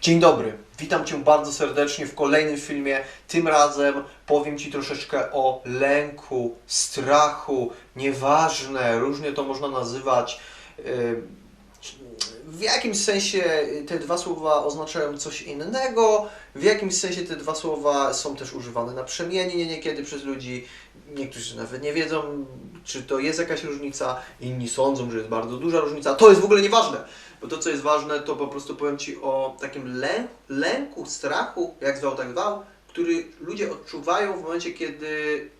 Dzień dobry, witam Cię bardzo serdecznie w kolejnym filmie. Tym razem powiem Ci troszeczkę o lęku, strachu, nieważne, różnie to można nazywać. Yy, W jakimś sensie te dwa słowa oznaczają coś innego, w jakimś sensie te dwa słowa są też używane naprzemiennie niekiedy przez ludzi. Niektórzy nawet nie wiedzą, czy to jest jakaś różnica, inni sądzą, że jest bardzo duża różnica. To jest w ogóle nieważne, bo to, co jest ważne, to po prostu powiem Ci o takim lę lęku, strachu, jak zwał, tak zwał, który ludzie odczuwają w momencie, kiedy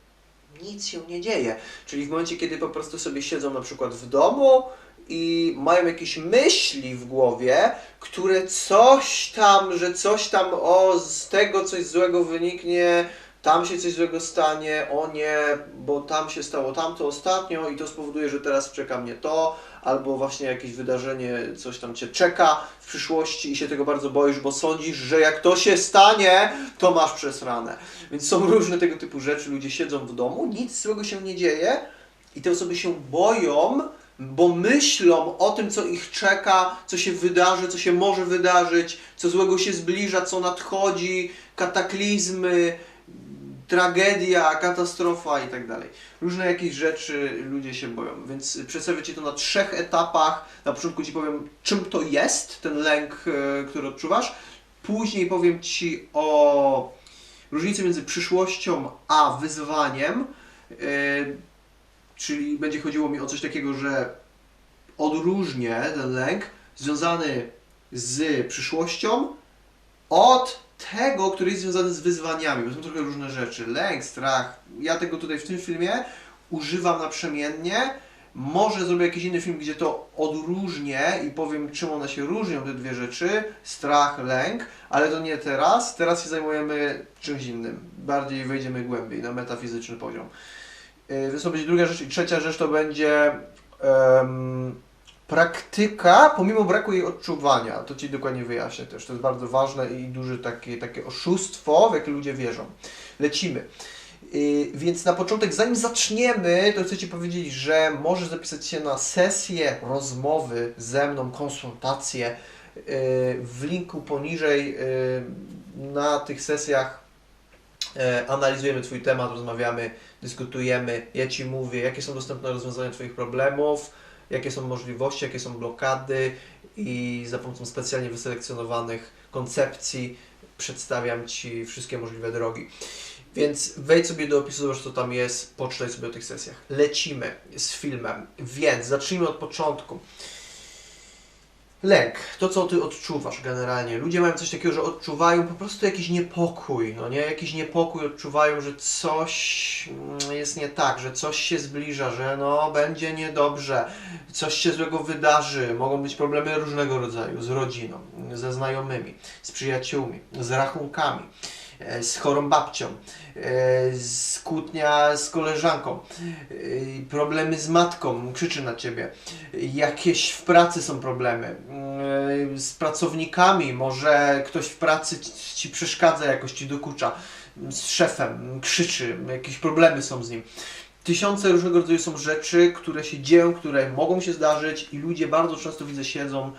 nic się nie dzieje. Czyli w momencie, kiedy po prostu sobie siedzą na przykład w domu i mają jakieś myśli w głowie, które coś tam, że coś tam, o, z tego coś złego wyniknie, tam się coś złego stanie, o nie, bo tam się stało tamto ostatnio i to spowoduje, że teraz czeka mnie to, albo właśnie jakieś wydarzenie, coś tam Cię czeka w przyszłości i się tego bardzo boisz, bo sądzisz, że jak to się stanie, to masz przesrane. Więc są różne tego typu rzeczy, ludzie siedzą w domu, nic złego się nie dzieje i te osoby się boją, bo myślą o tym, co ich czeka, co się wydarzy, co się może wydarzyć, co złego się zbliża, co nadchodzi, kataklizmy, tragedia, katastrofa i tak dalej. Różne jakieś rzeczy ludzie się boją, więc przedstawię Ci to na trzech etapach. Na początku Ci powiem, czym to jest, ten lęk, e, który odczuwasz. Później powiem Ci o różnicy między przyszłością a wyzwaniem. E, Czyli będzie chodziło mi o coś takiego, że odróżnię ten lęk związany z przyszłością od tego, który jest związany z wyzwaniami, bo są trochę różne rzeczy. Lęk, strach. Ja tego tutaj w tym filmie używam naprzemiennie. Może zrobię jakiś inny film, gdzie to odróżnię i powiem, czym one się różnią, te dwie rzeczy. Strach, lęk, ale to nie teraz. Teraz się zajmujemy czymś innym. Bardziej wejdziemy głębiej, na metafizyczny poziom. Yy, Więc to będzie druga rzecz. I trzecia rzecz to będzie praktyka, pomimo braku jej odczuwania. To Ci dokładnie wyjaśnię też. To jest bardzo ważne i duże takie, takie oszustwo, w jakie ludzie wierzą. Lecimy. Yy, Więc na początek, zanim zaczniemy, to chcę Ci powiedzieć, że możesz zapisać się na sesję rozmowy ze mną, konsultację. Yy, W linku poniżej yy, na tych sesjach e, analizujemy Twój temat, rozmawiamy, dyskutujemy. Ja Ci mówię, jakie są dostępne rozwiązania Twoich problemów, jakie są możliwości, jakie są blokady i za pomocą specjalnie wyselekcjonowanych koncepcji przedstawiam Ci wszystkie możliwe drogi. Więc wejdź sobie do opisu, zobacz co tam jest, poczytaj sobie o tych sesjach. Lecimy z filmem, więc zacznijmy od początku. Lęk, to co ty odczuwasz generalnie. Ludzie mają coś takiego, że odczuwają po prostu jakiś niepokój, no nie? Jakiś niepokój odczuwają, że coś mm, jest nie tak, że coś się zbliża, że no będzie niedobrze, coś się złego wydarzy. Mogą być problemy różnego rodzaju, z rodziną, ze znajomymi, z przyjaciółmi, z rachunkami, z chorą babcią, e, z z koleżanką, e, problemy z matką, krzyczy na ciebie, jakieś w pracy są problemy, z pracownikami, może ktoś w pracy ci przeszkadza, jakoś ci dokucza, z szefem, krzyczy, jakieś problemy są z nim. Tysiące różnego rodzaju są rzeczy, które się dzieją, które mogą się zdarzyć i ludzie bardzo często widzę siedzą,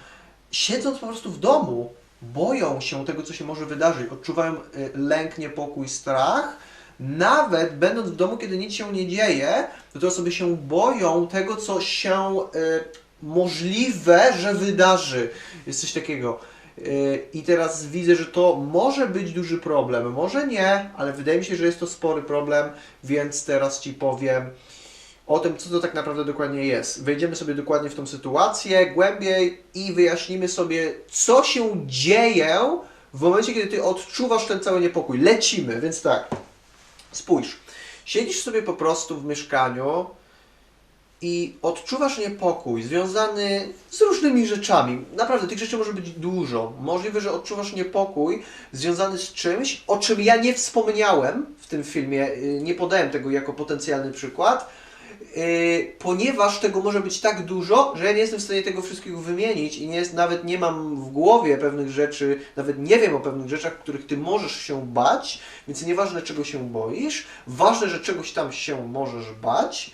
siedząc po prostu w domu, boją się tego, co się może wydarzyć, odczuwają y, lęk, niepokój, strach, nawet będąc w domu, kiedy nic się nie dzieje, to te osoby się boją tego, co się y, możliwe, że wydarzy. Jest coś takiego. Y, I teraz widzę, że to może być duży problem, może nie, ale wydaje mi się, że jest to spory problem, więc teraz Ci powiem o tym, co to tak naprawdę dokładnie jest. Wejdziemy sobie dokładnie w tą sytuację głębiej i wyjaśnimy sobie, co się dzieje w momencie, kiedy Ty odczuwasz ten cały niepokój. Lecimy, więc tak. Spójrz, siedzisz sobie po prostu w mieszkaniu i odczuwasz niepokój związany z różnymi rzeczami. Naprawdę, tych rzeczy może być dużo. Możliwe, że odczuwasz niepokój związany z czymś, o czym ja nie wspomniałem w tym filmie, y, nie podałem tego jako potencjalny przykład, y, ponieważ tego może być tak dużo, że ja nie jestem w stanie tego wszystkiego wymienić i nie nawet nie mam w głowie pewnych rzeczy, nawet nie wiem o pewnych rzeczach, których ty możesz się bać, więc nieważne czego się boisz, ważne, że czegoś tam się możesz bać,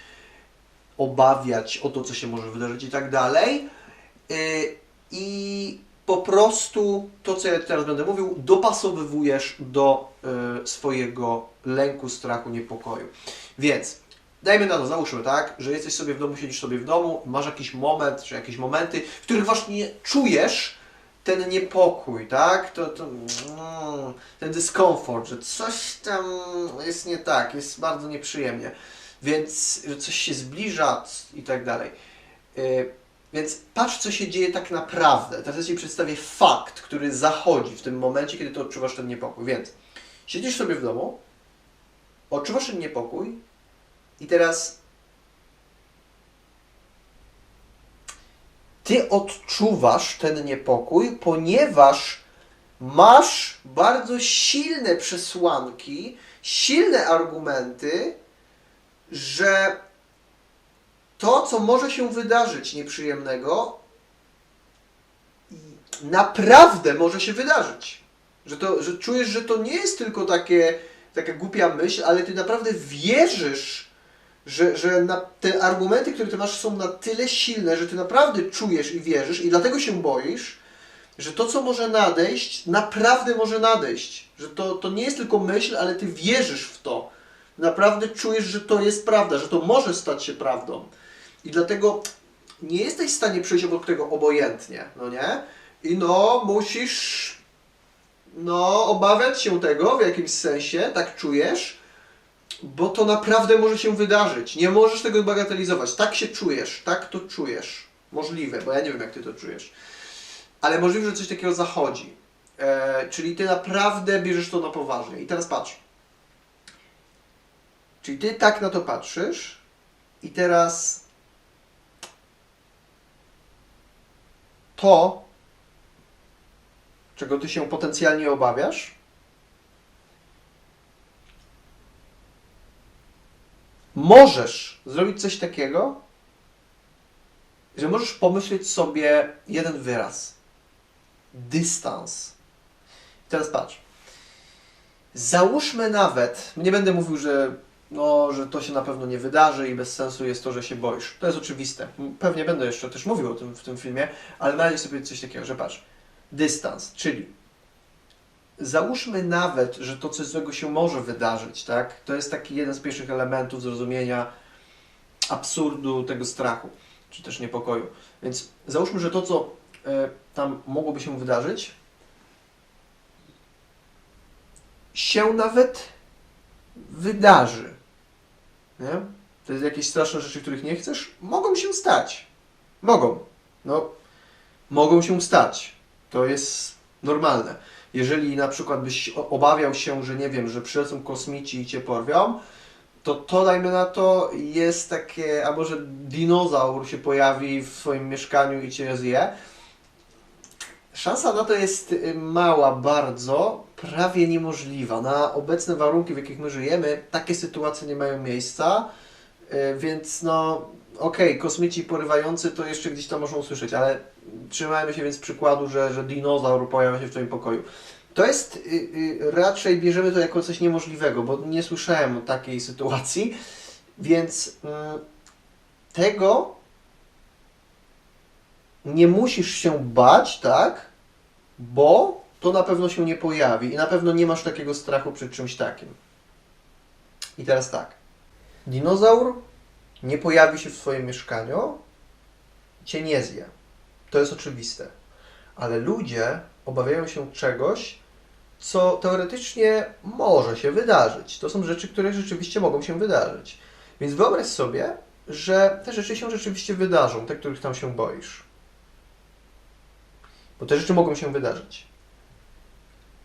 obawiać o to, co się może wydarzyć i tak dalej. Yy, I po prostu to, co ja teraz będę mówił, dopasowywujesz do y, swojego lęku, strachu, niepokoju. Więc dajmy na to, załóżmy, tak, że jesteś sobie w domu, siedzisz sobie w domu, masz jakiś moment, czy jakieś momenty, w których właśnie czujesz ten niepokój, tak? To, to, mm, ten dyskomfort, że coś tam jest nie tak, jest bardzo nieprzyjemnie, więc że coś się zbliża i tak dalej. Y, Więc patrz, co się dzieje tak naprawdę. Teraz Ci przedstawię fakt, który zachodzi w tym momencie, kiedy Ty odczuwasz ten niepokój. Więc siedzisz sobie w domu, odczuwasz ten niepokój i teraz Ty odczuwasz ten niepokój, ponieważ masz bardzo silne przesłanki, silne argumenty, że to, co może się wydarzyć nieprzyjemnego, naprawdę może się wydarzyć. Że, to, że czujesz, że to nie jest tylko takie, taka głupia myśl, ale ty naprawdę wierzysz, że, że na, te argumenty, które ty masz, są na tyle silne, że ty naprawdę czujesz i wierzysz i dlatego się boisz, że to, co może nadejść, naprawdę może nadejść. Że to, to nie jest tylko myśl, ale ty wierzysz w to. Naprawdę czujesz, że to jest prawda, że to może stać się prawdą. I dlatego nie jesteś w stanie przejść obok tego obojętnie, no nie? I no, musisz no, obawiać się tego w jakimś sensie, tak czujesz, bo to naprawdę może się wydarzyć. Nie możesz tego bagatelizować. Tak się czujesz, tak to czujesz. Możliwe, bo ja nie wiem, jak ty to czujesz. Ale możliwe, że coś takiego zachodzi. E, czyli ty naprawdę bierzesz to na poważnie. I teraz patrz. Czyli ty tak na to patrzysz i teraz to, czego ty się potencjalnie obawiasz, możesz zrobić coś takiego, że możesz pomyśleć sobie jeden wyraz. Dystans. I teraz patrz. Załóżmy nawet, nie będę mówił, że, no, że to się na pewno nie wydarzy i bez sensu jest to, że się boisz. To jest oczywiste. Pewnie będę jeszcze też mówił o tym w tym filmie, ale na sobie coś takiego, że patrz. Dystans, czyli załóżmy nawet, że to coś złego się może wydarzyć, tak? To jest taki jeden z pierwszych elementów zrozumienia absurdu tego strachu, czy też niepokoju. Więc załóżmy, że to, co e, tam mogłoby się wydarzyć, się nawet wydarzy. Nie? To jest jakieś straszne rzeczy, których nie chcesz? Mogą się stać. Mogą. No, mogą się stać. To jest normalne. Jeżeli na przykład byś obawiał się, że nie wiem, że przylecą kosmici i cię porwią, to to dajmy na to jest takie, albo że dinozaur się pojawi w swoim mieszkaniu i cię zje. Szansa na to jest y, mała bardzo, prawie niemożliwa. Na obecne warunki, w jakich my żyjemy, takie sytuacje nie mają miejsca, y, więc no okej, kosmici porywający to jeszcze gdzieś tam można usłyszeć, ale trzymajmy się więc przykładu, że, że dinozaur pojawia się w Twoim pokoju. To jest, y, y, raczej bierzemy to jako coś niemożliwego, bo nie słyszałem o takiej sytuacji, więc y, tego nie musisz się bać, tak? Bo to na pewno się nie pojawi i na pewno nie masz takiego strachu przed czymś takim. I teraz tak. Dinozaur nie pojawi się w swoim mieszkaniu, cię nie zje. To jest oczywiste. Ale ludzie obawiają się czegoś, co teoretycznie może się wydarzyć. To są rzeczy, które rzeczywiście mogą się wydarzyć. Więc wyobraź sobie, że te rzeczy się rzeczywiście wydarzą, te, których tam się boisz. Bo te rzeczy mogą się wydarzyć.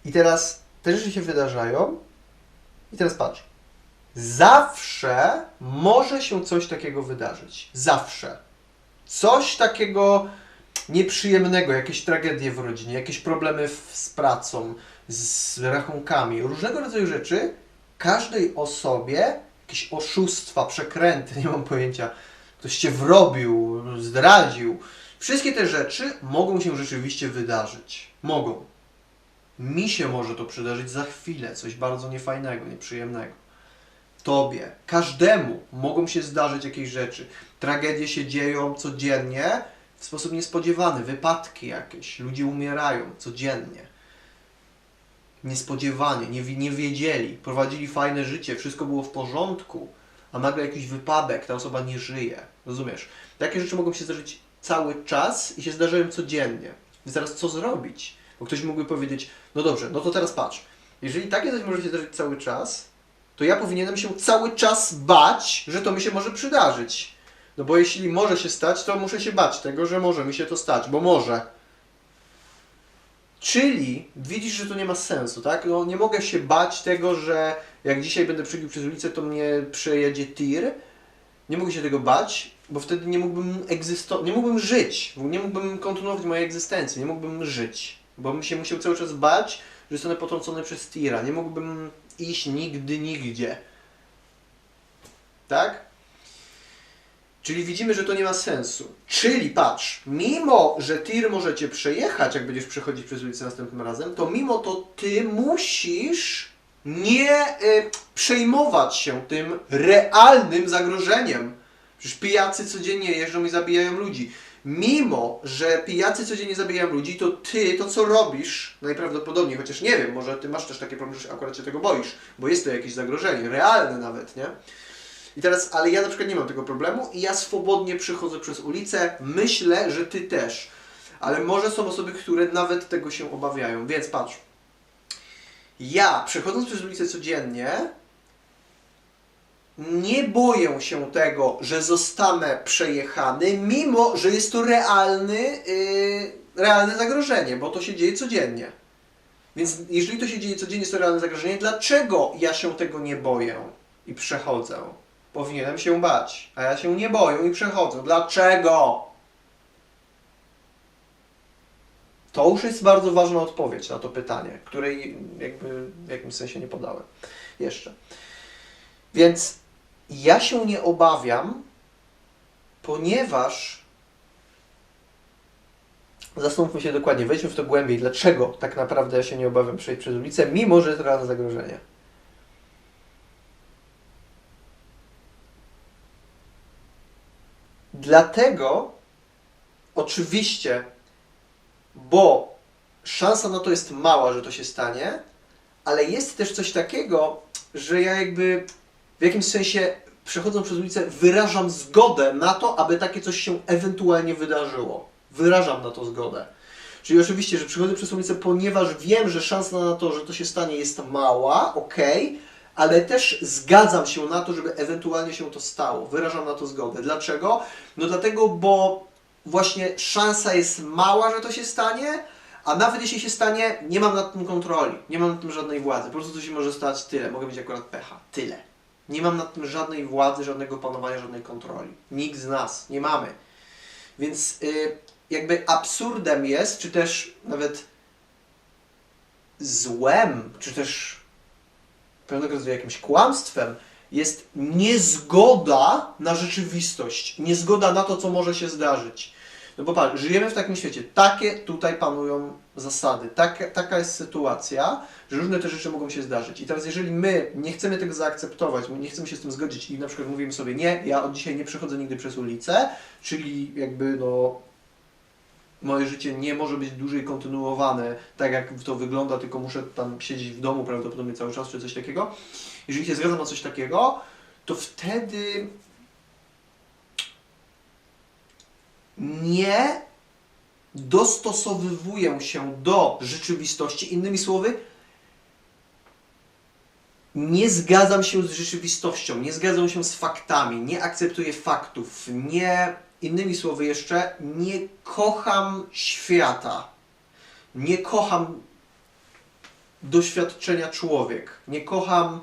I teraz te rzeczy się wydarzają. I teraz patrz. Zawsze może się coś takiego wydarzyć. Zawsze. Coś takiego nieprzyjemnego, jakieś tragedie w rodzinie, jakieś problemy w, z pracą, z rachunkami, różnego rodzaju rzeczy, każdej osobie, jakieś oszustwa, przekręty, nie mam pojęcia, ktoś cię wrobił, zdradził. Wszystkie te rzeczy mogą się rzeczywiście wydarzyć. Mogą. Mi się może to przydarzyć za chwilę, coś bardzo niefajnego, nieprzyjemnego. Tobie, każdemu mogą się zdarzyć jakieś rzeczy. Tragedie się dzieją codziennie, w sposób niespodziewany, wypadki jakieś, ludzie umierają codziennie. Niespodziewanie, nie, nie wiedzieli, prowadzili fajne życie, wszystko było w porządku, a nagle jakiś wypadek, ta osoba nie żyje. Rozumiesz? Takie rzeczy mogą się zdarzyć cały czas i się zdarzają codziennie. Więc teraz co zrobić? Bo ktoś mógłby powiedzieć, no dobrze, no to teraz patrz. Jeżeli takie coś może się zdarzyć cały czas, to ja powinienem się cały czas bać, że to mi się może przydarzyć. No bo jeśli może się stać, to muszę się bać tego, że może mi się to stać, bo może. Czyli widzisz, że to nie ma sensu, tak? No, nie mogę się bać tego, że jak dzisiaj będę przebił przez ulicę, to mnie przejedzie tir. Nie mogę się tego bać, bo wtedy nie mógłbym egzystować, nie mógłbym żyć, nie mógłbym kontynuować mojej egzystencji, nie mógłbym żyć, bo bym się musiał cały czas bać, że zostanę potrącony przez tira. Nie mógłbym iść nigdy, nigdzie. Tak? Czyli widzimy, że to nie ma sensu. Czyli patrz, mimo że tir może cię przejechać, jak będziesz przechodzić przez ulicę następnym razem, to mimo to ty musisz nie y, przejmować się tym realnym zagrożeniem. Przecież pijacy codziennie jeżdżą i zabijają ludzi. Mimo, że pijacy codziennie zabijają ludzi, to ty to co robisz, najprawdopodobniej, chociaż nie wiem, może ty masz też takie problemy, że akurat się tego boisz, bo jest to jakieś zagrożenie, realne nawet, nie? I teraz, ale ja na przykład nie mam tego problemu i ja swobodnie przychodzę przez ulicę, myślę, że ty też. Ale może są osoby, które nawet tego się obawiają, więc patrz. Ja, przechodząc przez ulicę codziennie, nie boję się tego, że zostanę przejechany, mimo że jest to realny, yy, realne zagrożenie, bo to się dzieje codziennie. Więc jeżeli to się dzieje codziennie, jest to realne zagrożenie, dlaczego ja się tego nie boję i przechodzę? Powinienem się bać, a ja się nie boję i przechodzę. Dlaczego? To już jest bardzo ważna odpowiedź na to pytanie, której jakby w jakimś sensie nie podałem. Jeszcze. Więc ja się nie obawiam, ponieważ zastanówmy się dokładnie, wejdźmy w to głębiej, dlaczego tak naprawdę ja się nie obawiam przejść przez ulicę, mimo że jest realne zagrożenie. Dlatego, oczywiście, bo szansa na to jest mała, że to się stanie, ale jest też coś takiego, że ja jakby w jakimś sensie przechodząc przez ulicę wyrażam zgodę na to, aby takie coś się ewentualnie wydarzyło. Wyrażam na to zgodę. Czyli oczywiście, że przychodzę przez ulicę, ponieważ wiem, że szansa na to, że to się stanie jest mała, ok, ale też zgadzam się na to, żeby ewentualnie się to stało. Wyrażam na to zgodę. Dlaczego? No dlatego, bo właśnie szansa jest mała, że to się stanie, a nawet jeśli się stanie, nie mam nad tym kontroli, nie mam nad tym żadnej władzy. Po prostu to się może stać tyle. Mogę mieć akurat pecha. Tyle. Nie mam nad tym żadnej władzy, żadnego panowania, żadnej kontroli. Nikt z nas nie mamy. Więc y, jakby absurdem jest, czy też nawet złem, czy też pewnego rodzaju jakimś kłamstwem jest niezgoda na rzeczywistość, niezgoda na to, co może się zdarzyć. No bo patrz, żyjemy w takim świecie, takie tutaj panują zasady, taka, taka jest sytuacja, że różne te rzeczy mogą się zdarzyć. I teraz jeżeli my nie chcemy tego zaakceptować, nie chcemy się z tym zgodzić i na przykład mówimy sobie, nie, ja od dzisiaj nie przechodzę nigdy przez ulicę, czyli jakby no moje życie nie może być dłużej kontynuowane tak jak to wygląda, tylko muszę tam siedzieć w domu prawdopodobnie cały czas czy coś takiego. Jeżeli się zgadzam na coś takiego, to wtedy nie dostosowywuję się do rzeczywistości. Innymi słowy, nie zgadzam się z rzeczywistością, nie zgadzam się z faktami, nie akceptuję faktów, nie, innymi słowy jeszcze, nie kocham świata, nie kocham doświadczenia człowiek, nie kocham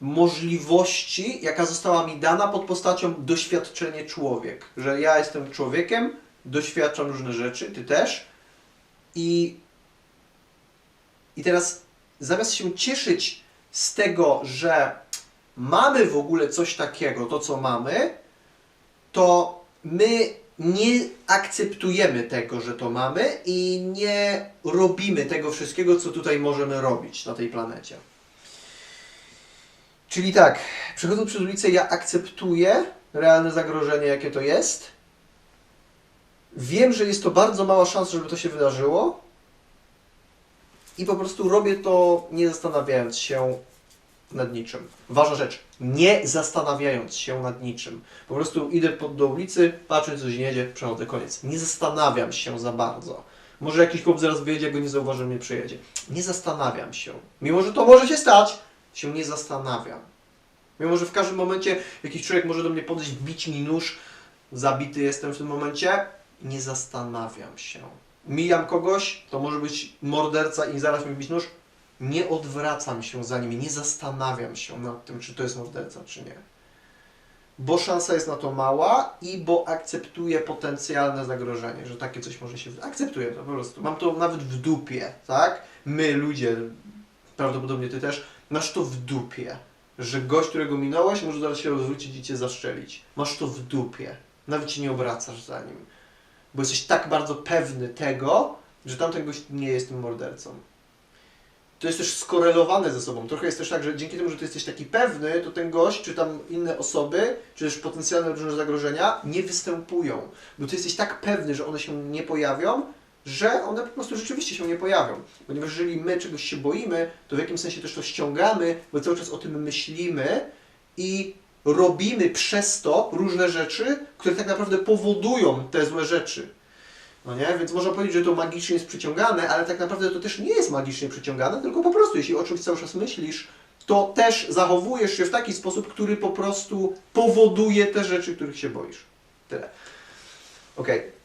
możliwości, jaka została mi dana pod postacią doświadczenie człowiek, że ja jestem człowiekiem, doświadczam różne rzeczy, ty też i, i teraz zamiast się cieszyć z tego, że mamy w ogóle coś takiego, to co mamy, to my nie akceptujemy tego, że to mamy i nie robimy tego wszystkiego, co tutaj możemy robić na tej planecie. Czyli tak, przechodząc przez ulicę, ja akceptuję realne zagrożenie, jakie to jest, Wiem, że jest to bardzo mała szansa, żeby to się wydarzyło i po prostu robię to nie zastanawiając się nad niczym. Ważna rzecz, nie zastanawiając się nad niczym. Po prostu idę pod, do ulicy, patrzę, coś nie jedzie, przechodzę, koniec. Nie zastanawiam się za bardzo. Może jakiś chłop zaraz wyjedzie, go nie zauważy, mnie przyjedzie. Nie zastanawiam się. Mimo, że to może się stać, się nie zastanawiam. Mimo, że w każdym momencie jakiś człowiek może do mnie podejść, bić mi nóż, zabity jestem w tym momencie, nie zastanawiam się. Mijam kogoś, to może być morderca i zaraz mi bić nóż, nie odwracam się za nim, nie zastanawiam się nad tym, czy to jest morderca, czy nie. Bo szansa jest na to mała i bo akceptuję potencjalne zagrożenie, że takie coś może się... Akceptuję to po prostu. Mam to nawet w dupie, tak? My, ludzie, prawdopodobnie ty też, masz to w dupie, że gość, którego minąłeś, może zaraz się odwrócić i cię zastrzelić. Masz to w dupie. Nawet się nie obracasz za nim. Bo jesteś tak bardzo pewny tego, że tamten gość nie jest tym mordercą to jest też skorelowane ze sobą. Trochę jest też tak, że dzięki temu, że ty jesteś taki pewny, to ten gość, czy tam inne osoby, czy też potencjalne różne zagrożenia nie występują. Bo ty jesteś tak pewny, że one się nie pojawią, że one po prostu rzeczywiście się nie pojawią. Ponieważ jeżeli my czegoś się boimy, to w jakimś sensie też to ściągamy, bo cały czas o tym myślimy i robimy przez to różne rzeczy, które tak naprawdę powodują te złe rzeczy. No nie? Więc można powiedzieć, że to magicznie jest przyciągane, ale tak naprawdę to też nie jest magicznie przyciągane, tylko po prostu jeśli o czymś cały czas myślisz, to też zachowujesz się w taki sposób, który po prostu powoduje te rzeczy, których się boisz. Tyle. Okej.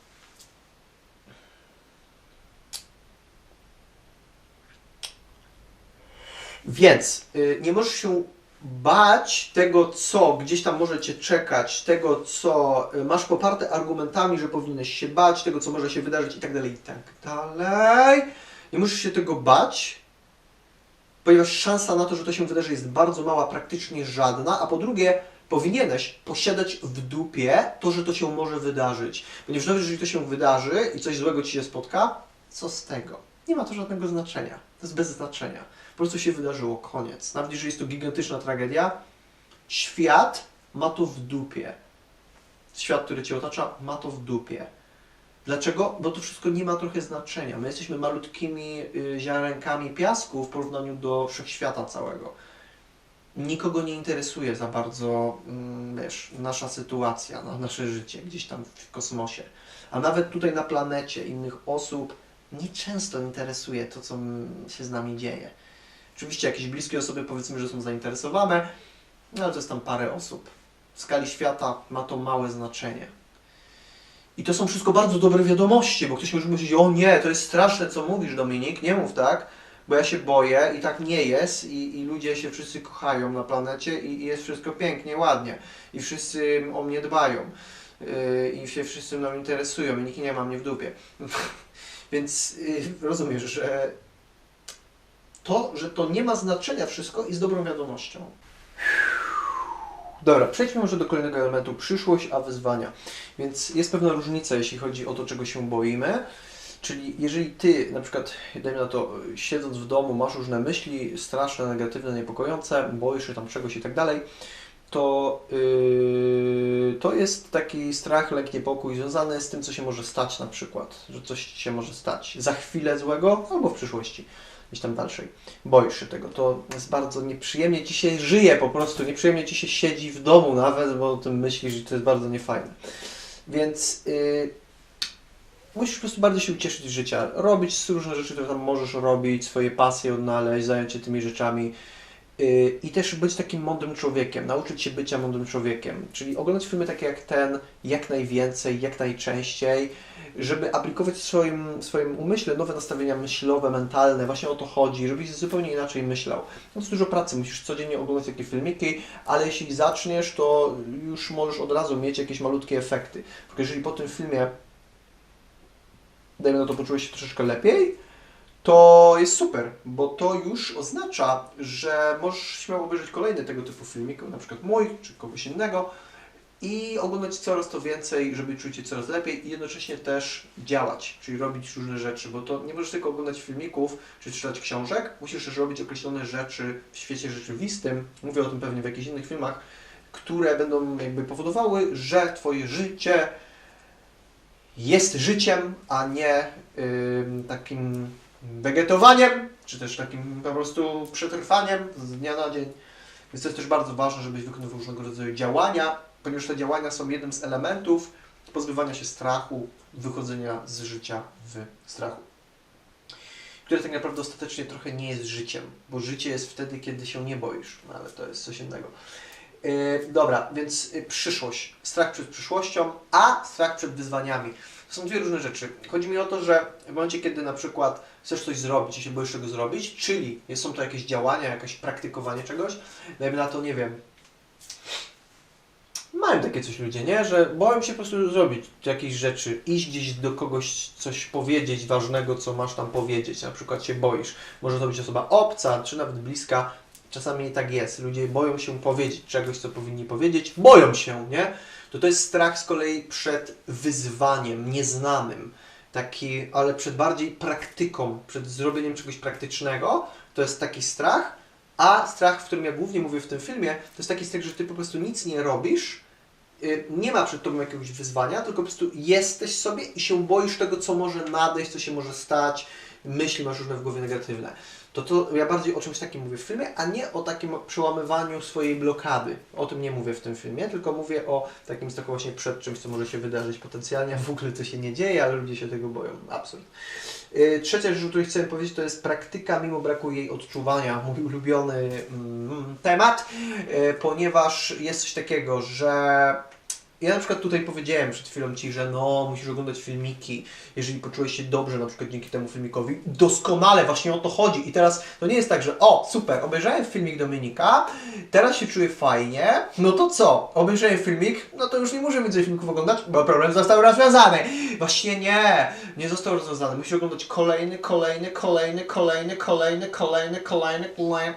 Więc y, nie możesz się bać tego, co gdzieś tam może Cię czekać, tego, co y, masz poparte argumentami, że powinieneś się bać, tego, co może się wydarzyć i tak dalej, i tak dalej. Nie musisz się tego bać, ponieważ szansa na to, że to się wydarzy jest bardzo mała, praktycznie żadna, a po drugie, powinieneś posiadać w dupie to, że to się może wydarzyć. Ponieważ nawet jeżeli to się wydarzy i coś złego Ci się spotka, co z tego? Nie ma to żadnego znaczenia. To jest bez znaczenia. Po prostu się wydarzyło, koniec. Nawet jeżeli jest to gigantyczna tragedia, świat ma to w dupie. Świat, który Cię otacza, ma to w dupie. Dlaczego? Bo to wszystko nie ma trochę znaczenia. My jesteśmy malutkimi y, ziarenkami piasku w porównaniu do wszechświata całego. Nikogo nie interesuje za bardzo, mm, wiesz, nasza sytuacja, na- nasze życie gdzieś tam w kosmosie. A nawet tutaj na planecie innych osób nieczęsto interesuje to, co mm, się z nami dzieje. Oczywiście jakieś bliskie osoby powiedzmy, że są zainteresowane, no ale to jest tam parę osób. W skali świata ma to małe znaczenie. I to są wszystko bardzo dobre wiadomości, bo ktoś może myśleć, o nie, to jest straszne, co mówisz Dominik, nie mów tak, bo ja się boję i tak nie jest i, i ludzie się wszyscy kochają na planecie i, i jest wszystko pięknie, ładnie i wszyscy o mnie dbają yy, i się wszyscy mną interesują i nikt nie ma mnie w dupie. Więc yy, rozumiesz, że to, że to nie ma znaczenia wszystko jest dobrą wiadomością. Dobra, przejdźmy może do kolejnego elementu, przyszłość, a wyzwania. Więc jest pewna różnica, jeśli chodzi o to, czego się boimy. Czyli jeżeli ty, na przykład, dajmy na to, siedząc w domu, masz różne myśli straszne, negatywne, niepokojące, boisz się tam czegoś i tak dalej, to yy, to jest taki strach, lęk, niepokój związany z tym, co się może stać na przykład, że coś się może stać za chwilę złego albo w przyszłości gdzieś tam dalszej. Boisz się tego. To jest bardzo nieprzyjemnie ci się żyje po prostu, nieprzyjemnie ci się siedzi w domu nawet, bo o tym myślisz i to jest bardzo niefajne. Więc yy, musisz po prostu bardzo się ucieszyć z życia, robić różne rzeczy, które tam możesz robić, swoje pasje odnaleźć, zająć się tymi rzeczami. Yy, I też być takim mądrym człowiekiem, nauczyć się bycia mądrym człowiekiem, czyli oglądać filmy takie jak ten, jak najwięcej, jak najczęściej, żeby aplikować w swoim, w swoim umyśle nowe nastawienia myślowe, mentalne, właśnie o to chodzi, żebyś zupełnie inaczej myślał. No to dużo pracy, musisz codziennie oglądać takie filmiki, ale jeśli zaczniesz, to już możesz od razu mieć jakieś malutkie efekty. Tylko jeżeli po tym filmie, dajmy na to, poczułeś się troszeczkę lepiej, to jest super, bo to już oznacza, że możesz śmiało obejrzeć kolejny tego typu filmik, na przykład mój, czy kogoś innego, i oglądać coraz to więcej, żeby czuć się coraz lepiej i jednocześnie też działać, czyli robić różne rzeczy, bo to nie możesz tylko oglądać filmików czy czytać książek, musisz też robić określone rzeczy w świecie rzeczywistym, mówię o tym pewnie w jakichś innych filmach, które będą jakby powodowały, że Twoje życie jest życiem, a nie ym, takim wegetowaniem, czy też takim po prostu przetrwaniem z dnia na dzień. Więc to jest też bardzo ważne, żebyś wykonywał różnego rodzaju działania, ponieważ te działania są jednym z elementów pozbywania się strachu, wychodzenia z życia w strachu. Które tak naprawdę ostatecznie trochę nie jest życiem, bo życie jest wtedy, kiedy się nie boisz, no ale to jest coś innego. Yy, dobra, więc yy, przyszłość. Strach przed przyszłością, a strach przed wyzwaniami. Są dwie różne rzeczy. Chodzi mi o to, że w momencie, kiedy na przykład chcesz coś zrobić i się boisz tego zrobić, czyli są to jakieś działania, jakieś praktykowanie czegoś, dajmy na to, nie wiem, mają takie coś ludzie, nie? Że boją się po prostu zrobić jakieś rzeczy, iść gdzieś do kogoś coś powiedzieć ważnego, co masz tam powiedzieć, na przykład się boisz. Może to być osoba obca, czy nawet bliska. Czasami tak jest. Ludzie boją się powiedzieć czegoś, co powinni powiedzieć. Boją się, nie? To to jest strach z kolei przed wyzwaniem, nieznanym. Taki, ale przed bardziej praktyką, przed zrobieniem czegoś praktycznego. To jest taki strach. A strach, w którym ja głównie mówię w tym filmie, to jest taki strach, że ty po prostu nic nie robisz, y, nie ma przed tobą jakiegoś wyzwania, tylko po prostu jesteś sobie i się boisz tego, co może nadejść, co się może stać, myśli masz różne w głowie negatywne. To, to ja bardziej o czymś takim mówię w filmie, a nie o takim przełamywaniu swojej blokady. O tym nie mówię w tym filmie, tylko mówię o takim strachu właśnie przed czymś, co może się wydarzyć potencjalnie, a w ogóle to się nie dzieje, ale ludzie się tego boją. Absurd. Yy, Trzecia rzecz, o której chcę powiedzieć, to jest praktyka mimo braku jej odczuwania. Mój ulubiony mm, temat, yy, ponieważ jest coś takiego, że ja na przykład tutaj powiedziałem przed chwilą Ci, że no, musisz oglądać filmiki, jeżeli poczułeś się dobrze na przykład dzięki temu filmikowi. Doskonale, właśnie o to chodzi. I teraz to nie jest tak, że o, super, obejrzałem filmik Dominika, teraz się czuję fajnie, no to co? Obejrzałem filmik, no to już nie muszę więcej filmików oglądać, bo problem został rozwiązany. Właśnie nie, nie został rozwiązany. Musisz oglądać kolejny, kolejny, kolejny, kolejny, kolejny, kolejny, kolejny, kolejny,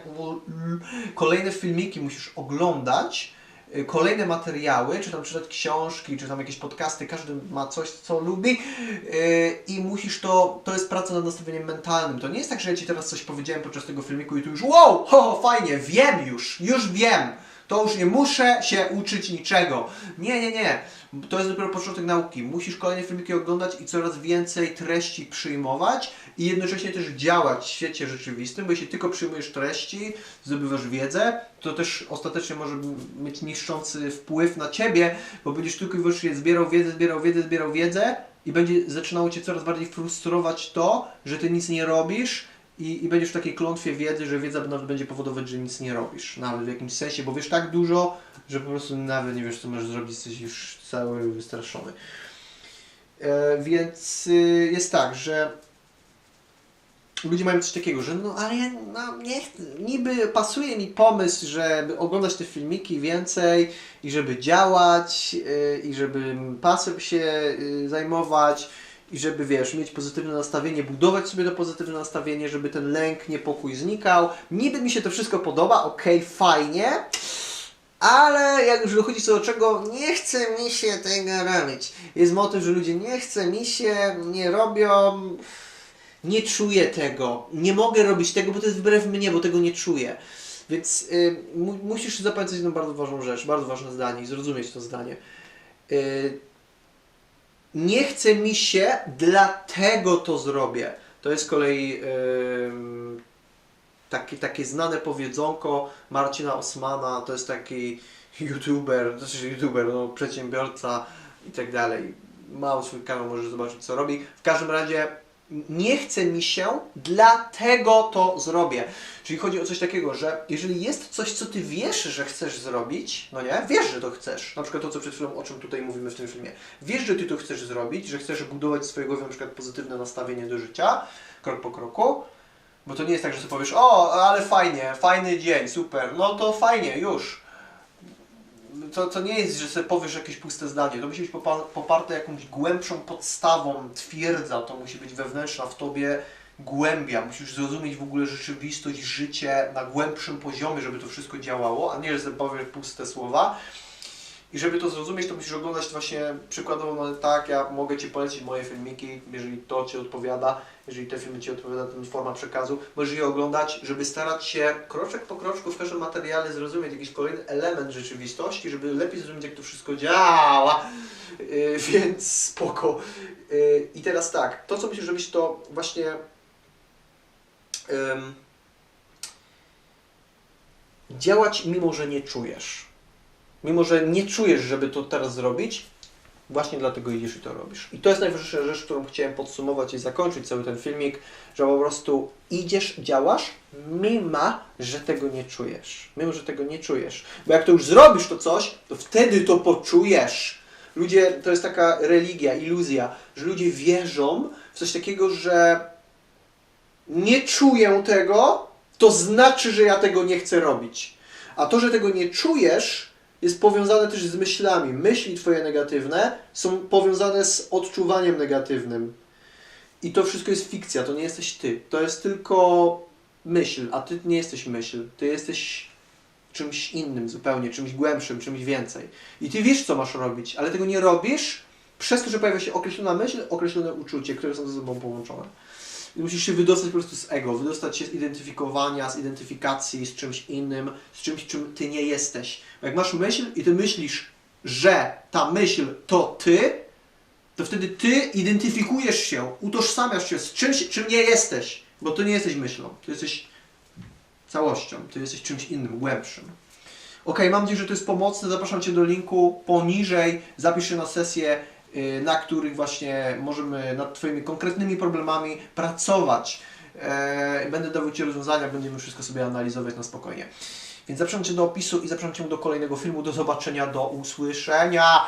kolejne filmiki musisz oglądać, kolejne materiały, czy tam czytać książki, czy tam jakieś podcasty, każdy ma coś, co lubi yy, i musisz to, to jest praca nad nastawieniem mentalnym. To nie jest tak, że ja Ci teraz coś powiedziałem podczas tego filmiku i tu już wow, ho, ho, fajnie, wiem już, już wiem. To już nie muszę się uczyć niczego. Nie, nie, nie. To jest dopiero początek nauki. Musisz kolejne filmiki oglądać i coraz więcej treści przyjmować i jednocześnie też działać w świecie rzeczywistym, bo jeśli tylko przyjmujesz treści, zdobywasz wiedzę, to też ostatecznie może mieć niszczący wpływ na Ciebie, bo będziesz tylko i wyłącznie zbierał wiedzę, zbierał wiedzę, zbierał wiedzę i będzie zaczynało Cię coraz bardziej frustrować to, że Ty nic nie robisz i, i będziesz w takiej klątwie wiedzy, że wiedza nawet będzie powodować, że nic nie robisz. Nawet w jakimś sensie, bo wiesz tak dużo, że po prostu nawet nie wiesz, co możesz zrobić, jesteś już cały wystraszony. E, więc y, jest tak, że ludzie mają coś takiego, że no ale ja no, nie niby pasuje mi pomysł, żeby oglądać te filmiki więcej i żeby działać yy, i żeby pasem się yy, zajmować i żeby wiesz, mieć pozytywne nastawienie, budować sobie to pozytywne nastawienie, żeby ten lęk, niepokój znikał. Niby mi się to wszystko podoba, okej, fajnie, ale jak już dochodzi co do czego, nie chce mi się tego robić. Jest motyw, że ludzie nie chce mi się, nie robią, nie czuję tego, nie mogę robić tego, bo to jest wbrew mnie, bo tego nie czuję. Więc y, mu, musisz zapamiętać jedną bardzo ważną rzecz, bardzo ważne zdanie i zrozumieć to zdanie. Y, nie chce mi się, dlatego to zrobię. To jest z kolei ym, takie, takie znane powiedzonko Marcina Osmana, to jest taki youtuber, znaczy youtuber, no, przedsiębiorca i tak dalej. Ma swój kanał, możesz zobaczyć co robi. W każdym razie nie chce mi się, dlatego to zrobię. Czyli chodzi o coś takiego, że jeżeli jest coś, co ty wiesz, że chcesz zrobić, no nie, wiesz, że to chcesz. Na przykład to, co przed chwilą, o czym tutaj mówimy w tym filmie. Wiesz, że ty to chcesz zrobić, że chcesz budować w swojej głowie na przykład pozytywne nastawienie do życia, krok po kroku. Bo to nie jest tak, że sobie powiesz, o, ale fajnie, fajny dzień, super, no to fajnie, już to, to nie jest, że sobie powiesz jakieś puste zdanie. To musi być popa- poparte jakąś głębszą podstawą, twierdza, to musi być wewnętrzna w tobie głębia. Musisz zrozumieć w ogóle rzeczywistość, życie na głębszym poziomie, żeby to wszystko działało, a nie, że sobie powiesz puste słowa. I żeby to zrozumieć, to musisz oglądać właśnie przykładowo, no tak, ja mogę Ci polecić moje filmiki, jeżeli to Ci odpowiada, jeżeli te filmy Ci odpowiada, ten forma przekazu, możesz je oglądać, żeby starać się kroczek po kroczku w każdym materiale zrozumieć jakiś kolejny element rzeczywistości, żeby lepiej zrozumieć, jak to wszystko działa. Yy, więc spoko. Yy, I teraz tak, to co myślę, żebyś to właśnie ym, działać mimo, że nie czujesz. Mimo, że nie czujesz, żeby to teraz zrobić, właśnie dlatego idziesz i to robisz. I to jest najważniejsza rzecz, którą chciałem podsumować i zakończyć cały ten filmik, że po prostu idziesz, działasz, mimo, że tego nie czujesz. Mimo, że tego nie czujesz. Bo jak to już zrobisz to coś, to wtedy to poczujesz. Ludzie, to jest taka religia, iluzja, że ludzie wierzą w coś takiego, że nie czuję tego, to znaczy, że ja tego nie chcę robić. A to, że tego nie czujesz, jest powiązane też z myślami. Myśli twoje negatywne są powiązane z odczuwaniem negatywnym. I to wszystko jest fikcja, to nie jesteś ty. To jest tylko myśl, a ty nie jesteś myśl. Ty jesteś czymś innym zupełnie, czymś głębszym, czymś więcej. I ty wiesz, co masz robić, ale tego nie robisz przez to, że pojawia się określona myśl, określone uczucie, które są ze sobą połączone. Musisz się wydostać po prostu z ego, wydostać się z identyfikowania, z identyfikacji z czymś innym, z czymś, czym ty nie jesteś. Bo jak masz myśl i ty myślisz, że ta myśl to ty, to wtedy ty identyfikujesz się, utożsamiasz się z czymś, czym nie jesteś. Bo ty nie jesteś myślą, ty jesteś całością, ty jesteś czymś innym, głębszym. Ok, mam nadzieję, że to jest pomocne. Zapraszam Cię do linku poniżej. Zapisz się na sesję, na których właśnie możemy nad Twoimi konkretnymi problemami pracować. E, Będę dawał Ci rozwiązania, będziemy wszystko sobie analizować na spokojnie. Więc zapraszam Cię do opisu i zapraszam Cię do kolejnego filmu. Do zobaczenia, do usłyszenia.